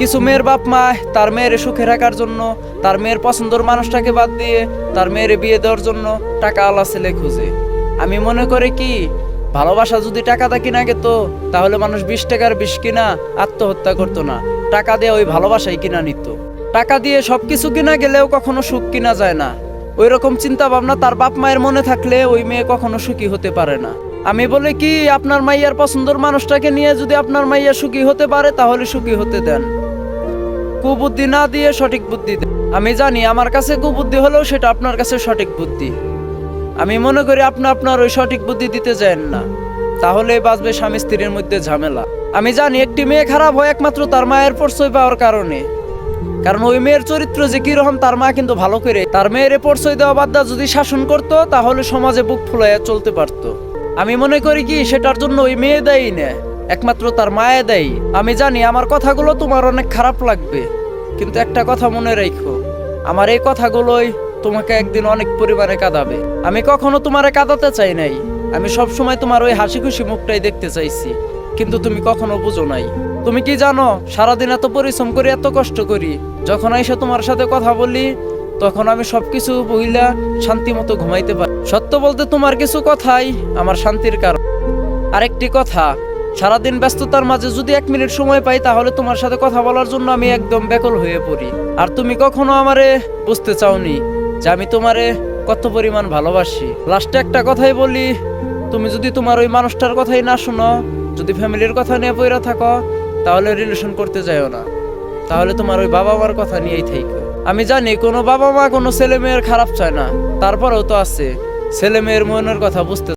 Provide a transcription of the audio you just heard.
কিছু মেয়ের বাপ মা, তার মেয়ের সুখে রাখার জন্য, তার মেয়ের পছন্দর মানুষটাকে বাদ দিয়ে, তার মেয়ের বিয়ে দেওয়ার জন্য টাকা আলা ছেলে খুঁজে। আমি মনে করি কি, ভালোবাসা যদি টাকা দা কিনা গেত, তাহলে মানুষ বিশ টাকার বিষ কিনা, আত্মহত্যা করতো না। টাকা দিয়ে ওই ভালোবাসাই কিনা নিত। টাকা দিয়ে সবকিছু কিনা গেলেও কখনো সুখ কিনা যায় না। ওই রকম চিন্তা ভাবনা তার বাপ মায়ের মনে থাকলে ওই মেয়ে কখনো সুখী হতে পারে না। আমি বলি কি, আপনার মাইয়ার পছন্দের মানুষটাকে নিয়ে যদি আপনার মাইয়া সুখী হতে পারে, তাহলে সুখী হতে দেন। কুবুদ্ধি না দিয়ে সঠিক বুদ্ধি আমি জানি আমার কাছে কুবুদ্ধি হলেও সেটা আপনার কাছে সঠিক বুদ্ধি। আমি মনে করি আপনি আপনার ওই সঠিক বুদ্ধি দিতে যান না। তাহলে বাঁচবে স্বামী স্ত্রীর মধ্যে ঝামেলা। আমি জানি একটি মেয়ে খারাপ হয় একমাত্র তার মায়ের পরিচয় পাওয়ার কারণে। কারণ ওই মেয়ের চরিত্র যে কীরকম তার মা কিন্তু ভালো করে তার মেয়ের পরিচয় দেওয়া বাদ দিয়ে যদি শাসন করতো, তাহলে সমাজে বুক ফুলাইয়া চলতে পারতো। আমি মনে করি কি, সেটার জন্য ওই মেয়ে দেয় না। একমাত্র তার মায়ে দেয়। আমি জানি আমার কথাগুলো তোমার অনেক খারাপ লাগবে, কিন্তু একটা কথা মনে রাখো। আমার এই কথাগুলোই তোমাকে একদিন অনেক পরিমাণে কাঁদাবে। আমি কখনো তোমারে কাঁদাতে চাই নাই। আমি সব সময় তোমার ওই হাসি খুশি মুখটাই দেখতে চাইছি, কিন্তু তুমি কখনো বুঝো নাই। তুমি কি জানো, সারাদিন এত পরিশ্রম করি, এত কষ্ট করি, যখন এসে তোমার সাথে কথা বলি, তখন আমি সবকিছু বহিলা শান্তি মতো ঘুমাইতে পারি। সত্য বলতে তোমার কিছু কথাই আমার শান্তির কারণ। আরেকটি কথা সারাদিন ব্যস্ততার মাঝে যদি এক মিনিট সময় পাই, তাহলে তোমার সাথে কথা বলার জন্য আমি একদম ব্যাকল হয়ে পড়ি। আর তুমি কখনো আমারে বুঝতে চাওনি যে আমি তোমারে কত পরিমাণ ভালোবাসি। লাস্টে একটা কথাই বলি, তুমি যদি তোমার ওই মানুষটার কথাই না শোনো, যদি ফ্যামিলির কথা নিয়ে পইরা থাকো, তাহলে রিলেশন করতে যাইও না। তাহলে তোমার ওই বাবা মার কথা নিয়েই থেকো আমি জানি কোনো বাবা মা কোনো ছেলে মেয়ের খারাপ চায় না, তারপরেও তো আছে। ছেলে মেয়ের মনের কথা বুঝতে